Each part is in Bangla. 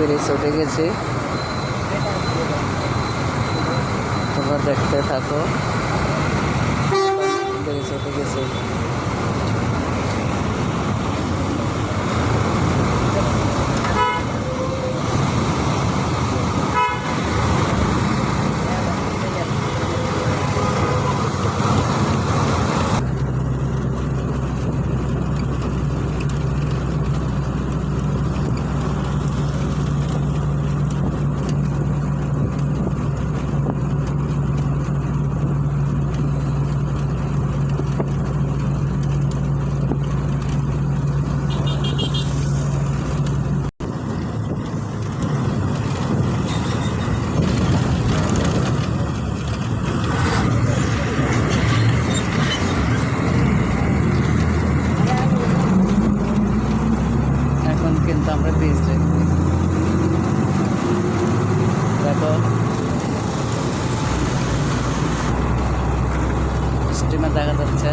বন্ধুরা চলে গেছি। তোমরা দেখতে থাকো। পেরে চলে গেছি এখন কিন্তু আমরা ব্রিজ দেখছি দেখো স্টিমার দেখা যাচ্ছে।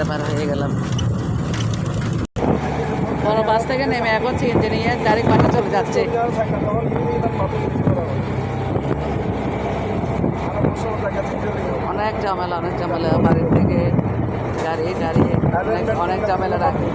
ব্রিজটা পার হয়ে গেলাম। বড় বাস থেকে নেমে এখন সিএনজি নিয়ে ডাইরেক্ট মাঠে চলে যাচ্ছে। অনেক ঝামেলা অনেক ঝামেলা বাড়ির থেকে, গাড়ি গাড়ি অনেক অনেক ঝামেলা রাখি।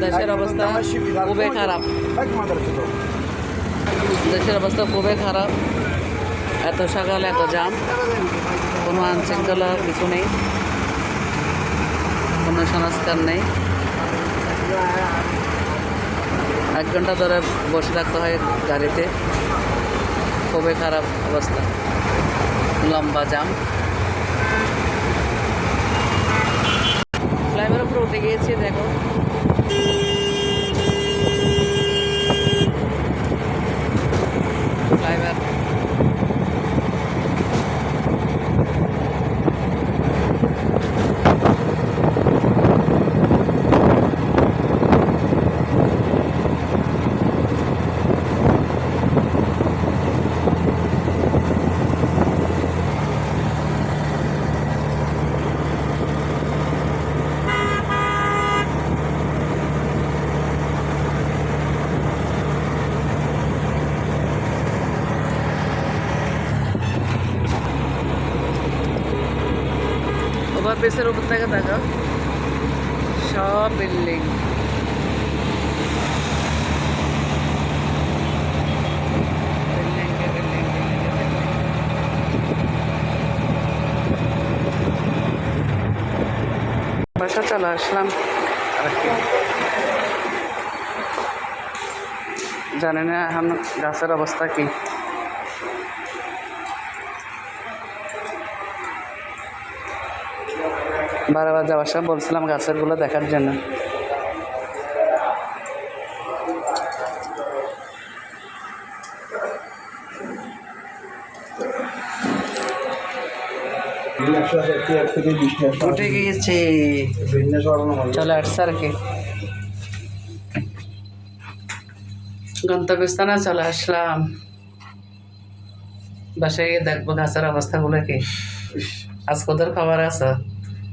দেশের অবস্থা খুবই খারাপ। দেশের অবস্থা খুবই খারাপ। এত সকাল এত জাম। কোনো আইনশৃঙ্খলা কিছু নেই। কোনো সংস্কার নেই। এক ঘণ্টা ধরে বসে থাকতে হয় গাড়িতে। খুবই খারাপ অবস্থা। লম্বা জাম। ফ্লাইওভার উপরে উঠে গিয়েছি দেখো ব্রিজের উপর থেকে দেখো সব বিল্ডিং। বাসা চলে, আসলাম। জানি না এখন গাছের অবস্থা কি। বারবার যাওয়ার সময় বলছিলাম গাছেরগুলো দেখার জন্য। উঠে গিয়েছে। চলে আসছে আর কি। গন্তব্যস্থানে চলে আসলাম। বাসায় গিয়ে দেখব গাছের অবস্থাগুলো কি। আজ কোথার খবর আছে?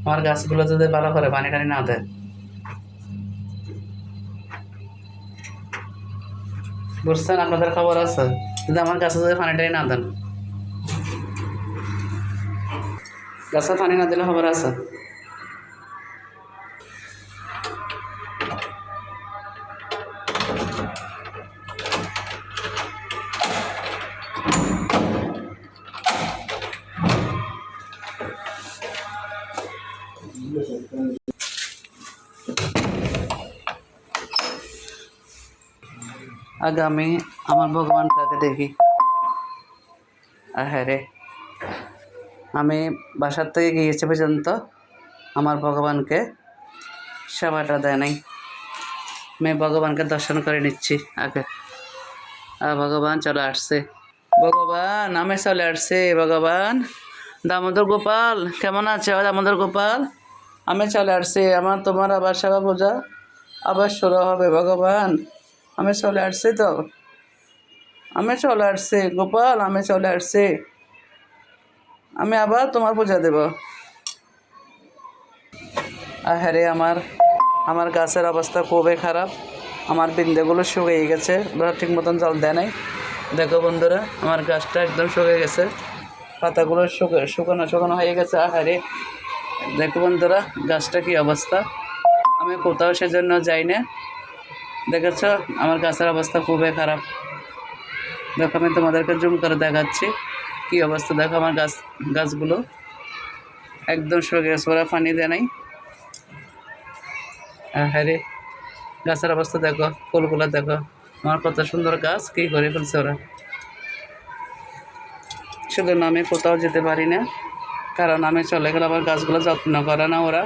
আমার গাছগুলো যদি ভালো করে পানি টানি না দেয়। বুঝছেন আপনাদের খবর আছে? যদি আমার গাছে যদি পানি টানি না দেন। গাছে পানি না দিলে খবর আছে? আগে আমি আমার ভগবানটাকে দেখি। হ্যাঁ রে আমি বাসার থেকে গিয়েছি পর্যন্ত আমার ভগবানকে সেবাটা দেয় নাই। আমি ভগবানকে দর্শন করে নিচ্ছি আগে। আর ভগবান চলে আসছে। ভগবান, আমি চলে আসছে। ভগবান, দামোদর গোপাল, কেমন আছে দামোদর গোপাল? আমি চলে আসছি। আমার তোমার আবার সেবা পূজা আবার শুরু হবে। ভগবান আমি চলে আসছি তো। আমি চলে আসছি। গোপাল, আমি চলে আসছি। আমি আবার তোমার পূজা দেব। আহারে আমার আমার গাছের অবস্থা খুবই খারাপ। আমার বিন্দুগুলো শুকিয়ে গেছে। ওরা ঠিক মতন জল দেয় নাই। দেখো বন্ধুরা, আমার গাছটা একদম শুকিয়ে গেছে। পাতাগুলো শুকে, শুকানো শুকানো হয়ে গেছে। আহারে দেখো বন্ধুরা, গাছটা কি অবস্থা? আমি কোথাও সেজন্য যাই না। দেখেছ? আমার গাছের অবস্থা খুবই খারাপ। দেখো, আমি তোমাদেরকে জুম করে দেখাচ্ছি। কি অবস্থা? দেখো আমার গাছ, গাছগুলো। একদম গেছে ওরা পানি দেয় নাই। হ্যাঁ রে। গাছের অবস্থা দেখো, ফুলগুলো দেখো। আমার কত সুন্দর গাছ, কী করে ফেলছে ওরা। শুধু আমি কোথাও যেতে পারি না, কারণ আমি চলে গেলে আমার গাছগুলো যত্ন করে না ওরা।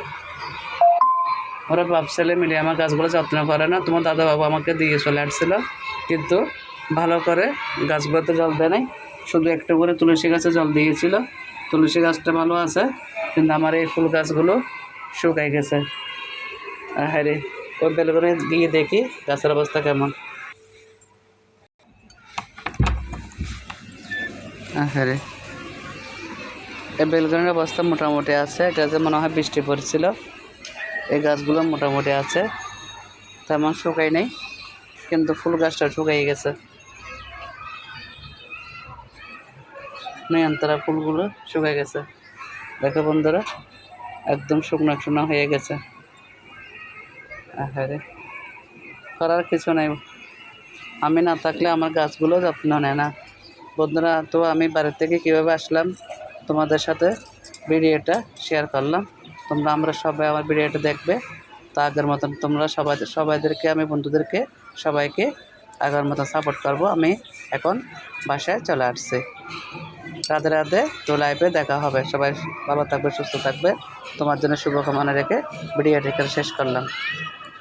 ওরা বাপ, ছেলে মিলে আমার গাছগুলো যত্ন করে না। তোমার দাদা বাবু আমাকে দিয়ে চলে আসছিল, কিন্তু ভালো করে গাছগুলোতে জল দেয় নাই। শুধু একটা করে তুলসী গাছে জল দিয়েছিল। তুলসী গাছটা ভালো আছে, কিন্তু আমার এই ফুল গাছগুলো শুকাই গেছে। হ্যাঁ রে ওই বেলগুনে গিয়ে দেখি গাছের অবস্থা কেমন। হ্যাঁ এই বেলগুনের অবস্থা মোটামুটি আছে এটাতে মনে হয় বৃষ্টি পড়ছিল। এই গাছগুলো মোটামুটি আছে। তেমন শুকাই নেই, কিন্তু ফুল গাছটা শুকাই গেছে। নয়নতারা ফুলগুলো শুকাই গেছে। দেখো বন্ধুরা, একদম শুকনো শুকনো হয়ে গেছে। আহারে, করার কিছু নাই। আমি না থাকলে আমার গাছগুলো যত্ন নেয় না। বন্ধুরা, তো আমি বাড়ির থেকে কীভাবে আসলাম তোমাদের সাথে ভিডিওটা শেয়ার করলাম। তোমরা আমরা সবাই আমার ভিডিওটা দেখবে তো আগের মতন তোমরা সবাই, সবাইদেরকে, আমি বন্ধুদেরকে, সবাইকে আগের মতন সাপোর্ট করব। আমি এখন বাসায় চলে আসছি। রাধে রাধে তো লাইভে দেখা হবে। সবাই ভালো থাকবে, সুস্থ থাকবে। তোমার জন্য শুভকামনা রেখে ভিডিওটি শেষ করলাম।